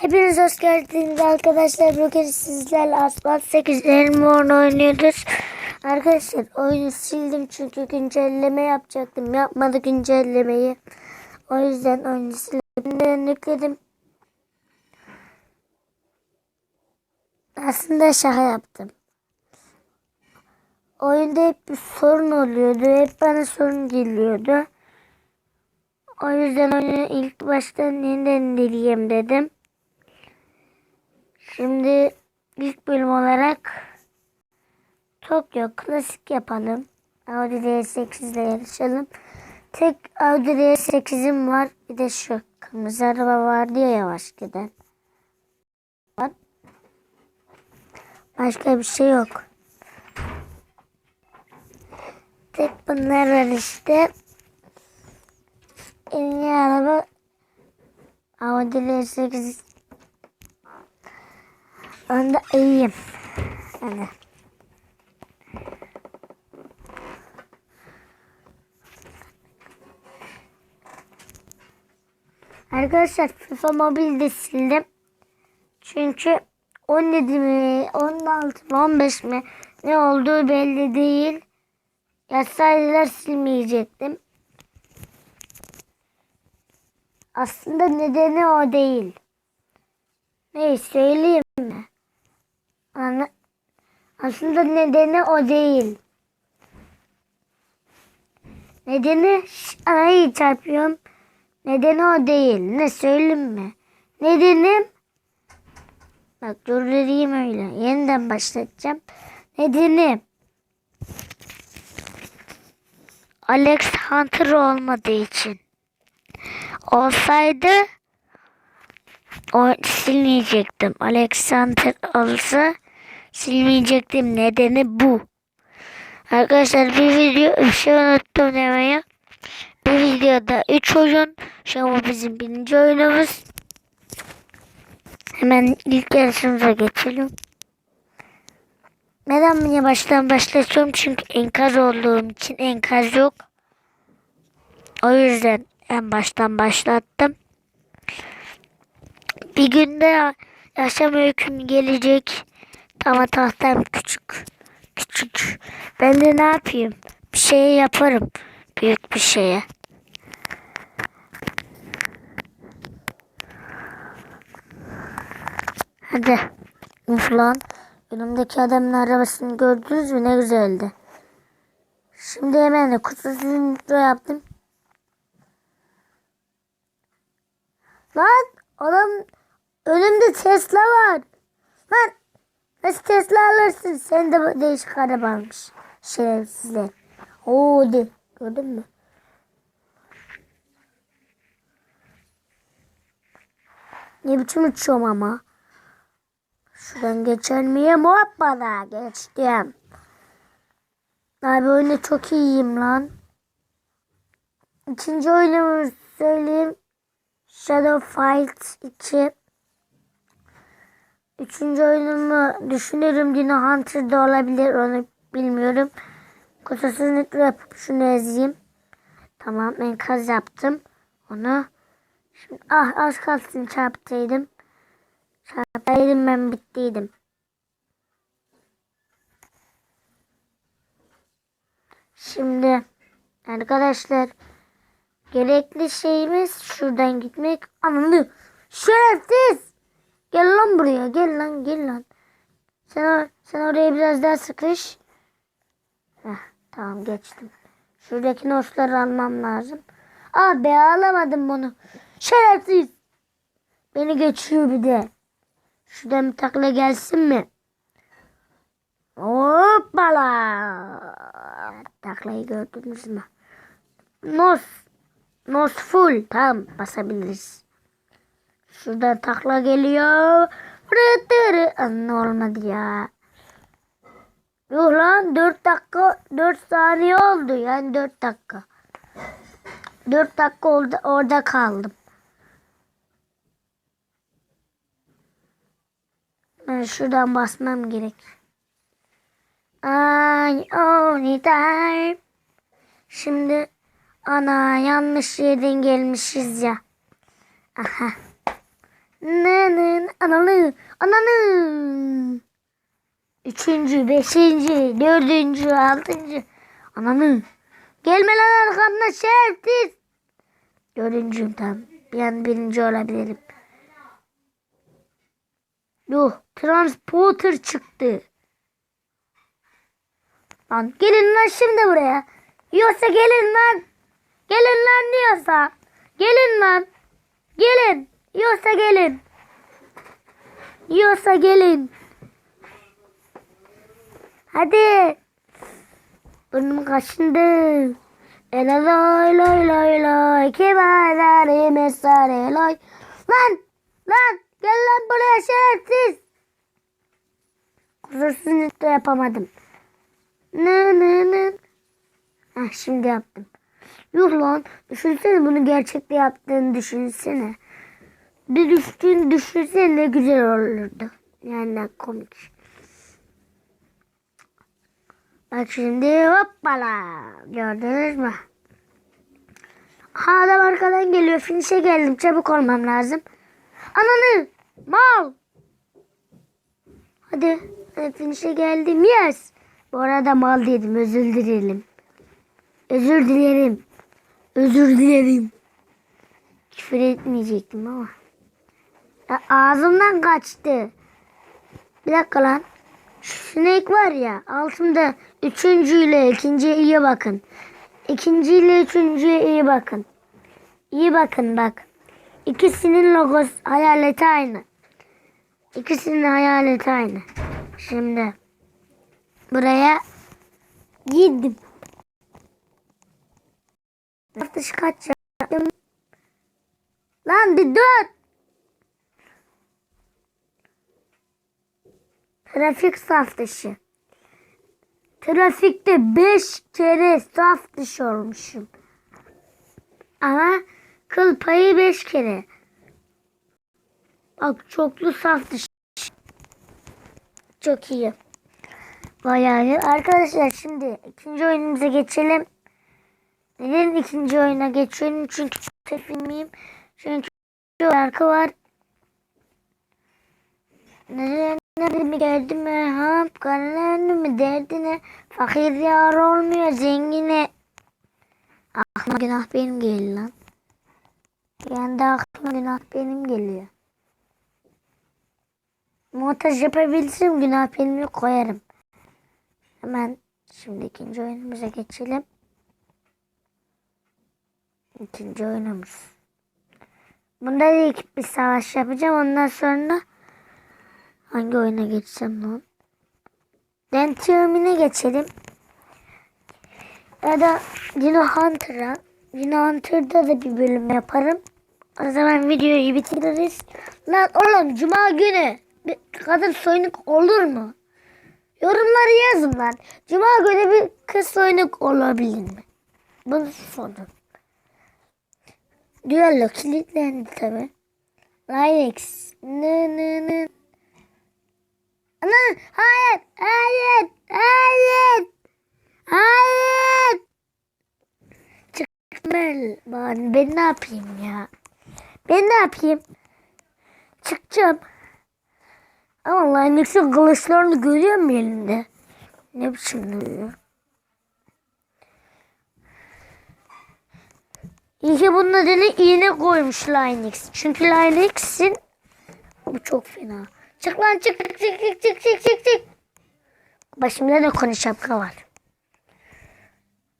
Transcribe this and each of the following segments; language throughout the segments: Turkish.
Hepiniz hoş geldiniz arkadaşlar. Bugün sizlerle Aslan 8 Elmorn oynuyoruz. Arkadaşlar oyunu sildim çünkü güncelleme yapacaktım. Yapmadı güncellemeyi. O yüzden oyunu sildim. yükledim. Aslında şaka yaptım. Oyunda hep bir sorun oluyordu. Hep bana sorun geliyordu. O yüzden oyunu ilk baştan yeniden deneyeyim dedim. Şimdi ilk bölüm olarak Tokyo klasik yapalım. Audi R8 ile yarışalım. Tek Audi R8'im var. Bir de şu kırmızı araba vardı ya yavaş giden. Var. Başka bir şey yok. Tek bunlar var işte. En iyi araba Audi R8 Onda iyiyim. Hani. Arkadaşlar FIFA Mobile'de sildim. Çünkü 17 mi, 16 mi, 15 mi ne olduğu belli değil. Yazsaydılar silmeyecektim. Aslında nedeni o değil. Ne söyleyeyim mi? Ana, aslında nedeni o değil. Nedeni anayı çarpıyorum. Nedeni o değil. Ne söyleyeyim mi? Nedenim bak dur dediğim öyle. Yeniden başlatacağım. Nedeni Alex Hunter olmadığı için. Olsaydı o silmeyecektim. Alexander olsa silmeyecektim. Nedeni bu. Arkadaşlar bir video bir şey unuttum demeye. Bir videoda 3 oyun. Şu an bu bizim birinci oyunumuz. Hemen ilk yarışımıza geçelim. Neden yine baştan başlatıyorum? Çünkü enkaz olduğum için enkaz yok. O yüzden en baştan başlattım. Bir günde yaşam öyküm gelecek. Ama tahtam küçük. Küçük. Ben de ne yapayım? Bir şey yaparım. Büyük bir şeye. Hadi. Uf lan. Önümdeki adamın arabasını gördünüz mü? Ne güzeldi. Şimdi hemen de kutusunu yaptım. Lan adam önümde Tesla var. Lan nasıl Tesla alırsın? Sen de değişik arabaymış. Şerefsizler. Oo de. Gördün mü? Ne biçim uçuyorum ama. Şuradan geçer miyim? Hoppala geçtim. Abi oyunu çok iyiyim lan. İkinci oyunumu söyleyeyim. Shadow Fight 2. Üçüncü oyunumu düşünürüm. Yine Hunter'da olabilir. Onu bilmiyorum. Kutusunu yapıp şunu ezeyim. Tamam enkaz yaptım. Onu. Şimdi ah az kalsın çarptıydım. Çarptıydım ben bittiydim. Şimdi arkadaşlar gerekli şeyimiz şuradan gitmek. Ananı şerefsiz. Gel lan buraya gel lan gel lan. Sen, sen oraya biraz daha sıkış. Heh, tamam geçtim. Şuradaki notları almam lazım. Aa be alamadım bunu. Şerefsiz. Beni geçiyor bir de. Şuradan bir takla gelsin mi? Hoppala. Taklayı gördünüz mü? Nos. Nos full. Tamam basabiliriz. Şurada takla geliyor. Ne olmadı ya. Yok lan 4 dakika 4 saniye oldu yani 4 dakika. 4 dakika orada, orada kaldım. Ben şuradan basmam gerek. Ay only time. Şimdi ana yanlış yerden gelmişiz ya. Aha. Ne analı ananı. Üçüncü, beşinci, dördüncü, altıncı. Ananı. Gelme lan arkamda şerefsiz. Dördüncüyüm tam. Bir an birinci olabilirim. Yuh. Transporter çıktı. Lan gelin lan şimdi buraya. Yoksa gelin lan. Gelin lan diyorsa. Gelin lan. Gelin. Yoksa gelin. Yoksa gelin. Hadi. Burnum kaşındı. Ela loy loy loy. Kibarları mesare loy. Lan. Lan. Gel lan buraya şerefsiz. Kusursuz da yapamadım. Ne ne ne. Heh, şimdi yaptım. Yuh lan. Düşünsene bunu gerçekte yaptığını düşünsene. Bir düştüğünü düşünsene ne güzel olurdu. Yani komik. Bak şimdi hoppala. Gördünüz mü? Adam arkadan geliyor. Finish'e geldim. Çabuk olmam lazım. Ananı. Mal. Hadi finish'e geldim. Yes. Bu arada mal dedim. Özür dilerim. Özür dilerim. Özür dilerim. Küfür etmeyecektim ama. Ya, ağzımdan kaçtı. Bir dakika lan. Şu sinek var ya altımda üçüncüyle ikinciye iyi bakın. İkinciyle üçüncüye iyi bakın. İyi bakın bak. İkisinin logosu hayaleti aynı. İkisinin hayaleti aynı. Şimdi buraya girdim. Atış kaç yaptım? Lan bir dur. Trafik saf dışı. Trafikte 5 kere saf dışı olmuşum. Ama kıl payı 5 kere. Bak çoklu saf dışı. Çok iyi. Bayağı iyi. Arkadaşlar şimdi ikinci oyunumuza geçelim. Neden ikinci oyuna geçiyorum? Çünkü çok bilmeyeyim. Çünkü şarkı var. Neden mi geldi mi? Ha, kararlı mı derdine? Fakir yar olmuyor zengine. Aklıma günah benim geliyor lan. Bir anda aklıma günah benim geliyor. Montaj yapabilsem günah benimi koyarım. Hemen şimdi ikinci oyunumuza geçelim. İkinci oyunumuz. Bunda da ilk bir savaş yapacağım. Ondan sonra hangi oyuna geçsem lan? Dentium'ine geçelim. Ya da Dino Hunter'a. Dino Hunter'da da bir bölüm yaparım. O zaman videoyu bitiririz. Lan oğlum cuma günü bir kadın soyunuk olur mu? Yorumları yazın lan. Cuma günü bir kız soyunuk olabilir mi? Bunu sorun. Düello kilitlendi tabi. Linex. Ne ne ne. Ana hayır hayır hayır hayır. Çıktım ben. Ben, ne yapayım ya? Ben ne yapayım? Çıkacağım. Ama Linex'in kılıçlarını görüyor musun elinde? Ne biçim duruyor? İyi ki bunun adını iğne koymuş Linux. Çünkü Linux'in bu çok fena. Çık lan çık çık çık çık çık çık çık. Başımda da konu şapka var.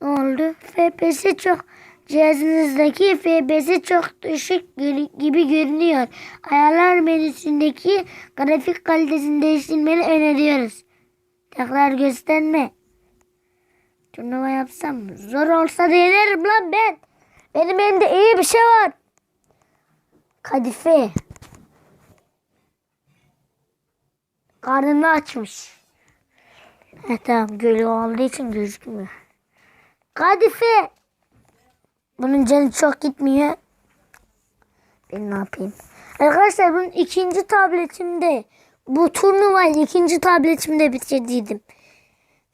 Ne oldu? FPS çok cihazınızdaki FPS çok düşük gibi görünüyor. Ayarlar menüsündeki grafik kalitesini değiştirmeni öneriyoruz. Tekrar gösterme. Turnuva yapsam zor olsa da yenerim lan ben. Benim elimde iyi bir şey var. Kadife. Karnını açmış. He tamam gölü olduğu için gözükmüyor. Kadife. Bunun canı çok gitmiyor. Ben ne yapayım? Arkadaşlar bunun ikinci tabletimde bu turnuvayı ikinci tabletimde bitirdiydim.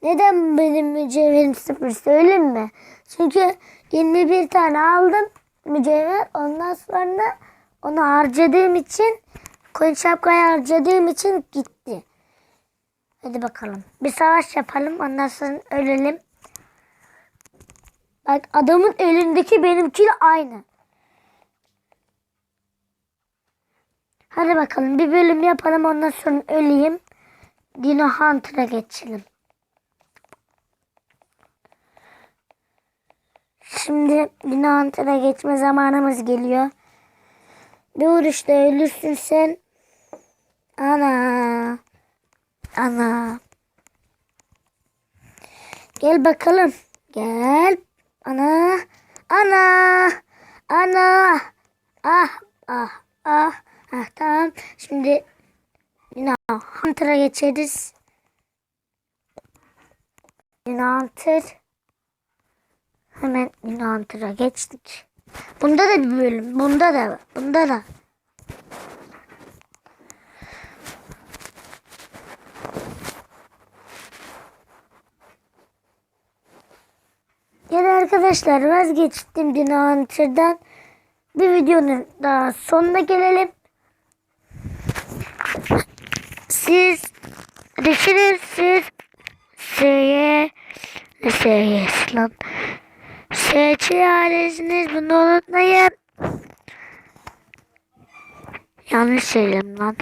Neden benim mücevherim sıfır söyleyeyim mi? Çünkü 21 tane aldım mücevher. Ondan sonra onu harcadığım için koyun şapkayı harcadığım için gitti. Hadi bakalım. Bir savaş yapalım. Ondan sonra ölelim. Bak adamın elindeki benimkiyle aynı. Hadi bakalım bir bölüm yapalım ondan sonra öleyim. Dino Hunter'a geçelim. Şimdi Dino Hunter'a geçme zamanımız geliyor. Bir vuruşta ölürsün sen. Ana. Ana. Gel bakalım. Gel. Ana. Ana. Ana. Ah. Ah. Ah. Ah tamam. Şimdi yine Hunter'a geçeriz. Yine Hunter. Hemen yine Hunter'a geçtik. Bunda da bir bölüm. Bunda da. Bunda da. Yani arkadaşlar vazgeçtim Dino Hunter'dan. Bir videonun daha sonuna gelelim. Siz düşünürsünüz. S'ye S'ye lan. S'ye ailesiniz bunu unutmayın. Yanlış söyledim lan.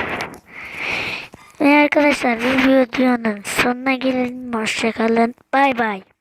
Ve arkadaşlar videonun sonuna gelelim. Hoşçakalın. Bay bay.